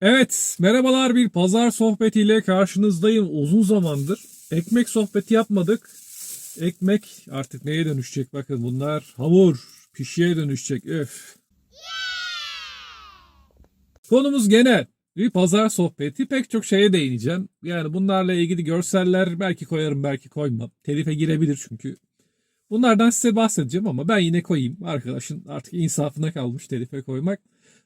Evet, merhabalar bir pazar sohbetiyle karşınızdayım. Uzun zamandır ekmek sohbeti yapmadık. Ekmek artık neye dönüşecek? Bakın bunlar hamur, pişiye dönüşecek. Öf. Konumuz genel. Bir pazar sohbeti pek çok şeye değineceğim. Yani bunlarla ilgili görseller belki koyarım belki koymam. Telife girebilir çünkü. Bunlardan size bahsedeceğim ama ben yine koyayım. Arkadaşın artık insafına kalmış telife koymak.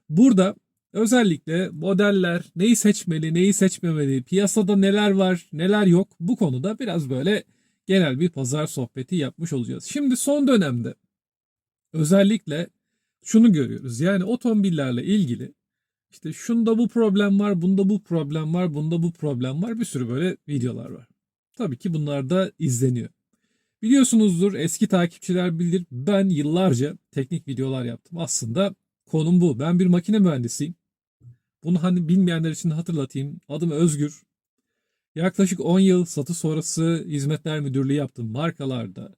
Burada özellikle modeller neyi seçmeli, neyi seçmemeli, piyasada neler var, neler yok bu konuda biraz böyle genel bir pazar sohbeti yapmış olacağız. Şimdi son dönemde özellikle şunu görüyoruz. Yani otomobillerle ilgili işte şunda bu problem var, bunda bu problem var, bunda bu problem var. Bir sürü böyle videolar var. Tabii ki bunlar da izleniyor. Biliyorsunuzdur eski takipçiler bilir ben yıllarca teknik videolar yaptım. Aslında konum bu. Ben bir makine mühendisiyim. Bunu hani bilmeyenler için hatırlatayım. Adım Özgür. Yaklaşık 10 yıl satış sonrası hizmetler müdürlüğü yaptım markalarda.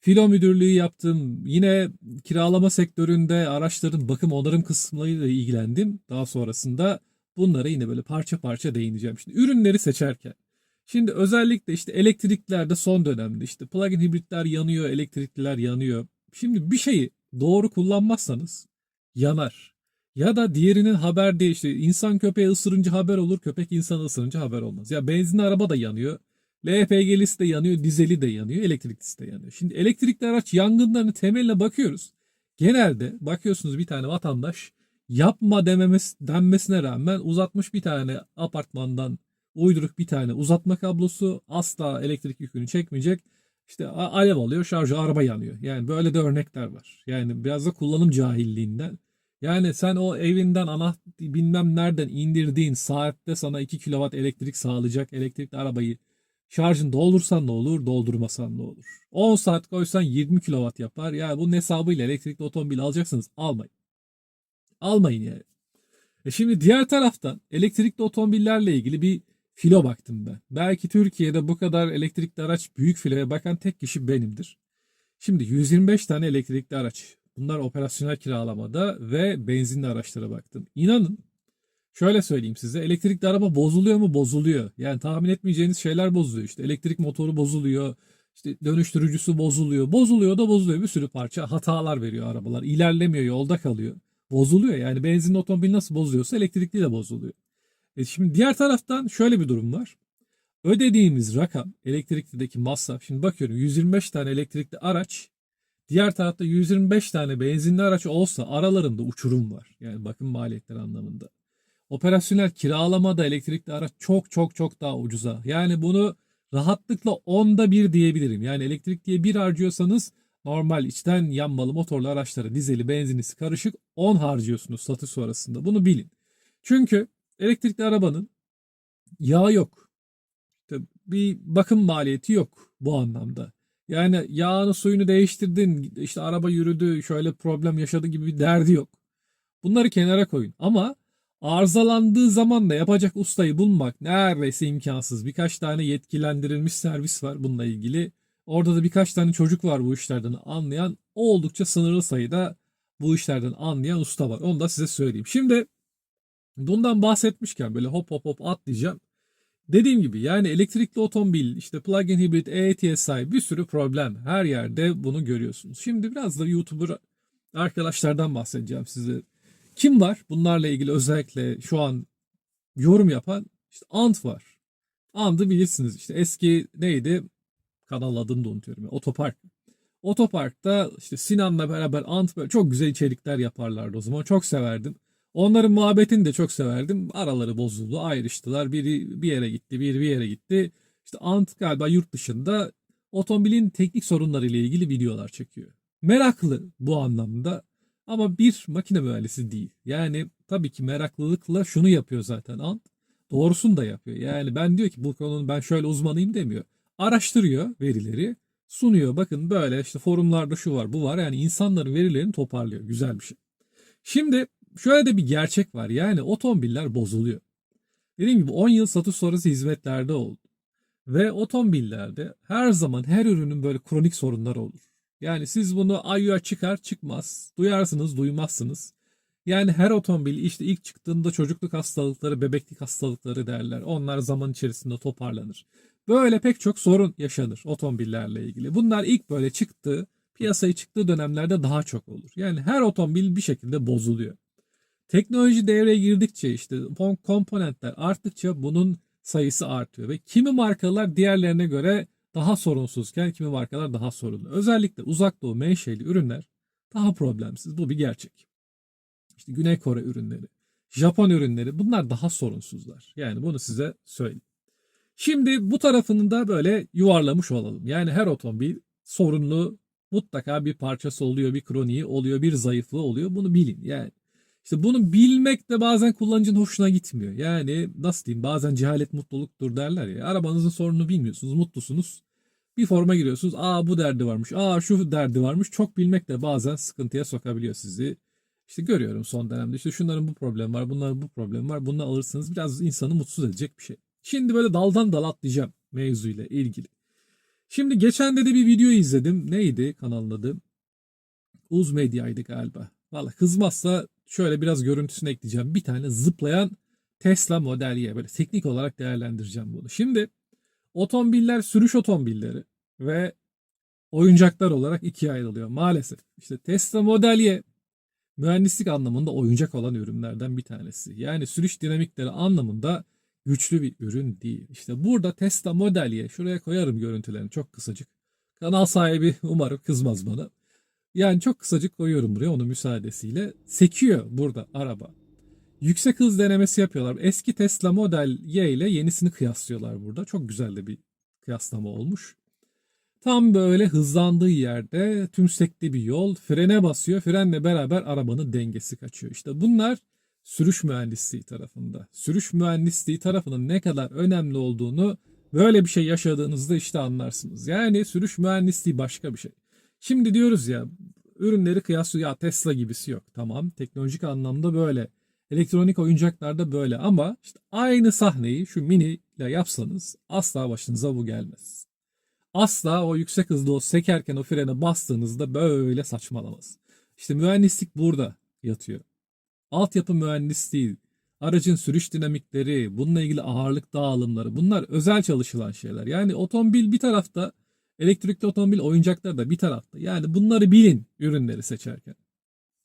Filo müdürlüğü yaptım. Yine kiralama sektöründe araçların bakım onarım kısımlarıyla ilgilendim. Daha sonrasında bunlara yine böyle parça parça değineceğim. Şimdi ürünleri seçerken. Şimdi özellikle işte elektriklerde son dönemde işte plug-in hibritler yanıyor, elektrikliler yanıyor. Şimdi bir şeyi doğru kullanmazsanız yanar. Ya da diğerinin haber değil işte insan köpeği ısırınca haber olur, köpek insanı ısırınca haber olmaz. Ya benzinli araba da yanıyor. LPG'lisi de yanıyor, dizeli de yanıyor, elektriklisi de yanıyor. Şimdi elektrikli araç yangınlarının temeline bakıyoruz. Genelde bakıyorsunuz bir tane vatandaş yapma dememesi, denmesine rağmen uzatmış bir tane apartmandan uyduruk bir tane uzatma kablosu asla elektrik yükünü çekmeyecek. İşte alev alıyor şarjı araba yanıyor. Yani böyle de örnekler var. Yani biraz da kullanım cahilliğinden. Yani sen o evinden ana bilmem nereden indirdiğin saatte sana 2 kW elektrik sağlayacak elektrikli arabayı şarjın doldursan ne olur doldurmasan ne olur. 10 saat koysan 20 kW yapar. Ya bunun hesabıyla elektrikli otomobil alacaksınız almayın. Almayın yani. E şimdi diğer taraftan elektrikli otomobillerle ilgili bir filo baktım ben. Belki Türkiye'de bu kadar elektrikli araç büyük filoya bakan tek kişi benimdir. Şimdi 125 tane elektrikli araç. Bunlar operasyonel kiralamada ve benzinli araçlara baktım. İnanın şöyle söyleyeyim size elektrikli araba bozuluyor mu? Bozuluyor. Yani tahmin etmeyeceğiniz şeyler bozuluyor. İşte elektrik motoru bozuluyor. İşte dönüştürücüsü bozuluyor. Bozuluyor da bozuluyor. Bir sürü parça hatalar veriyor arabalar. İlerlemiyor, yolda kalıyor. Bozuluyor. Yani benzinli otomobil nasıl bozuluyorsa elektrikli de bozuluyor. E şimdi diğer taraftan şöyle bir durum var. Ödediğimiz rakam elektriklideki masraf. Şimdi bakıyorum 125 tane elektrikli araç diğer tarafta 125 tane benzinli araç olsa aralarında uçurum var. Yani bakım maliyetleri anlamında. Operasyonel kiralamada elektrikli araç çok çok çok daha ucuza. Yani bunu rahatlıkla onda bir diyebilirim. Yani elektrik diye bir harcıyorsanız normal içten yanmalı motorlu araçlara dizeli benzinlisi karışık 10 harcıyorsunuz satış sonrasında. Bunu bilin. Çünkü elektrikli arabanın yağı yok. Bir bakım maliyeti yok bu anlamda. Yani yağını suyunu değiştirdin işte araba yürüdü şöyle problem yaşadı gibi bir derdi yok. Bunları kenara koyun ama arızalandığı zaman da yapacak ustayı bulmak neredeyse imkansız. Birkaç tane yetkilendirilmiş servis var bununla ilgili. Orada da birkaç tane çocuk var bu işlerden anlayan. Oldukça sınırlı sayıda bu işlerden anlayan usta var. Onu da size söyleyeyim. Şimdi bundan bahsetmişken böyle hop hop hop atlayacağım. Dediğim gibi yani elektrikli otomobil, işte plug-in hibrit, ETSI bir sürü problem. Her yerde bunu görüyorsunuz. Şimdi biraz da YouTuber arkadaşlardan bahsedeceğim size. Kim var bunlarla ilgili özellikle şu an yorum yapan? İşte Ant var. Ant'ı bilirsiniz işte eski neydi? Kanal adını da unutuyorum. Otopark. Otoparkta işte Sinan'la beraber Ant böyle çok güzel içerikler yaparlardı o zaman. Çok severdim. Onların muhabbetini de çok severdim. Araları bozuldu, ayrıştılar. Biri bir yere gitti, biri bir yere gitti. İşte Ant galiba yurt dışında otomobilin teknik sorunları ile ilgili videolar çekiyor. Meraklı bu anlamda ama bir makine mühendisi değil. Yani tabii ki meraklılıkla şunu yapıyor zaten Ant. Doğrusunu da yapıyor. Yani ben diyor ki bu konunun ben şöyle uzmanıyım demiyor. Araştırıyor verileri, sunuyor. Bakın böyle işte forumlarda şu var, bu var. Yani insanların verilerini toparlıyor. Güzel bir şey. Şimdi şöyle de bir gerçek var. Yani otomobiller bozuluyor. Dediğim gibi 10 yıl satış sonrası hizmetlerde oldu. Ve otomobillerde her zaman her ürünün böyle kronik sorunları olur. Yani siz bunu ayyuya çıkar çıkmaz. Duyarsınız duymazsınız. Yani her otomobil işte ilk çıktığında çocukluk hastalıkları, bebeklik hastalıkları derler. Onlar zaman içerisinde toparlanır. Böyle pek çok sorun yaşanır otomobillerle ilgili. Bunlar ilk böyle çıktığı, piyasaya çıktığı dönemlerde daha çok olur. Yani her otomobil bir şekilde bozuluyor. Teknoloji devreye girdikçe işte komponentler arttıkça bunun sayısı artıyor ve kimi markalar diğerlerine göre daha sorunsuzken kimi markalar daha sorunlu. Özellikle uzak doğu menşeli ürünler daha problemsiz. Bu bir gerçek. İşte Güney Kore ürünleri, Japon ürünleri bunlar daha sorunsuzlar. Yani bunu size söyleyeyim. Şimdi bu tarafını da böyle yuvarlamış olalım. Yani her otomobil sorunlu mutlaka bir parçası oluyor, bir kroniği oluyor, bir zayıflığı oluyor. Bunu bilin yani. İşte bunu bilmek de bazen kullanıcının hoşuna gitmiyor. Yani nasıl diyeyim bazen cehalet mutluluktur derler ya. Arabanızın sorununu bilmiyorsunuz, mutlusunuz. Bir forma giriyorsunuz. Aa bu derdi varmış. Aa şu derdi varmış. Çok bilmek de bazen sıkıntıya sokabiliyor sizi. İşte görüyorum son dönemde işte şunların bu problem var, bunların bu problem var. Bunu alırsınız biraz insanı mutsuz edecek bir şey. Şimdi böyle daldan dal atlayacağım mevzuyla ilgili. Şimdi geçen de, bir video izledim. Neydi kanalın adı? Uz Medya'ydı galiba. Valla kızmazsa şöyle biraz görüntüsünü ekleyeceğim. Bir tane zıplayan Tesla Model Y. Böyle teknik olarak değerlendireceğim bunu. Şimdi otomobiller sürüş otomobilleri ve oyuncaklar olarak ikiye ayrılıyor maalesef. İşte Tesla Model Y mühendislik anlamında oyuncak olan ürünlerden bir tanesi. Yani sürüş dinamikleri anlamında güçlü bir ürün değil. İşte burada Tesla Model Y şuraya koyarım görüntülerini çok kısacık. Kanal sahibi umarım kızmaz bana. Yani çok kısacık koyuyorum buraya onun müsaadesiyle. Sekiyor burada araba. Yüksek hız denemesi yapıyorlar. Eski Tesla Model Y ile yenisini kıyaslıyorlar burada. Çok güzel de bir kıyaslama olmuş. Tam böyle hızlandığı yerde tümsekli bir yol frene basıyor. Frenle beraber arabanın dengesi kaçıyor. İşte bunlar sürüş mühendisliği tarafında. Sürüş mühendisliği tarafının ne kadar önemli olduğunu böyle bir şey yaşadığınızda işte anlarsınız. Yani sürüş mühendisliği başka bir şey. Şimdi diyoruz ya ürünleri kıyaslıyor ya Tesla gibisi yok. Tamam teknolojik anlamda böyle. Elektronik oyuncaklarda böyle ama işte aynı sahneyi şu mini ile yapsanız asla başınıza bu gelmez. Asla o yüksek hızda o sekerken o frene bastığınızda böyle saçmalamaz. İşte mühendislik burada yatıyor. Altyapı mühendisliği, aracın sürüş dinamikleri, bununla ilgili ağırlık dağılımları bunlar özel çalışılan şeyler. Yani otomobil bir tarafta Elektrikli otomobil oyuncakları da bir tarafta. Yani bunları bilin ürünleri seçerken.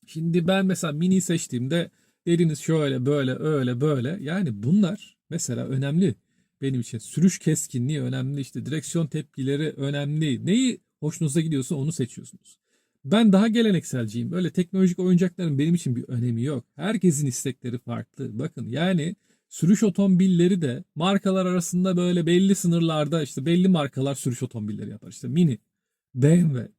Şimdi ben mesela mini seçtiğimde dediniz şöyle böyle öyle böyle. Yani bunlar mesela önemli benim için. Sürüş keskinliği önemli işte direksiyon tepkileri önemli. Neyi hoşunuza gidiyorsa onu seçiyorsunuz. Ben daha gelenekselciyim. Böyle teknolojik oyuncakların benim için bir önemi yok. Herkesin istekleri farklı. Bakın yani sürüş otomobilleri de markalar arasında böyle belli sınırlarda işte belli markalar sürüş otomobilleri yapar. İşte Mini, BMW.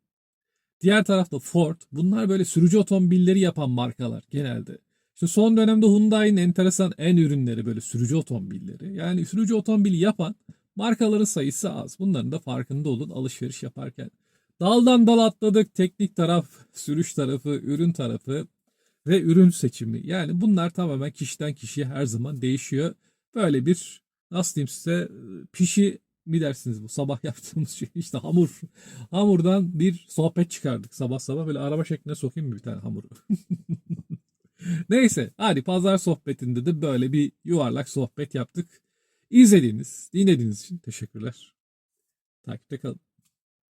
Diğer tarafta Ford. Bunlar böyle sürücü otomobilleri yapan markalar genelde. İşte son dönemde Hyundai'nin enteresan en ürünleri böyle sürücü otomobilleri. Yani sürücü otomobili yapan markaların sayısı az. Bunların da farkında olun alışveriş yaparken. Daldan dal atladık. Teknik taraf, sürüş tarafı, ürün tarafı ve ürün seçimi. Yani bunlar tamamen kişiden kişiye her zaman değişiyor. Böyle bir nasıl diyeyim size pişi mi dersiniz bu? Sabah yaptığımız şey işte hamur. Hamurdan bir sohbet çıkardık sabah sabah. Böyle araba şekline sokayım mı bir tane hamuru? Neyse hadi pazar sohbetinde de böyle bir yuvarlak sohbet yaptık. İzlediğiniz dinlediğiniz için teşekkürler. Takipte kalın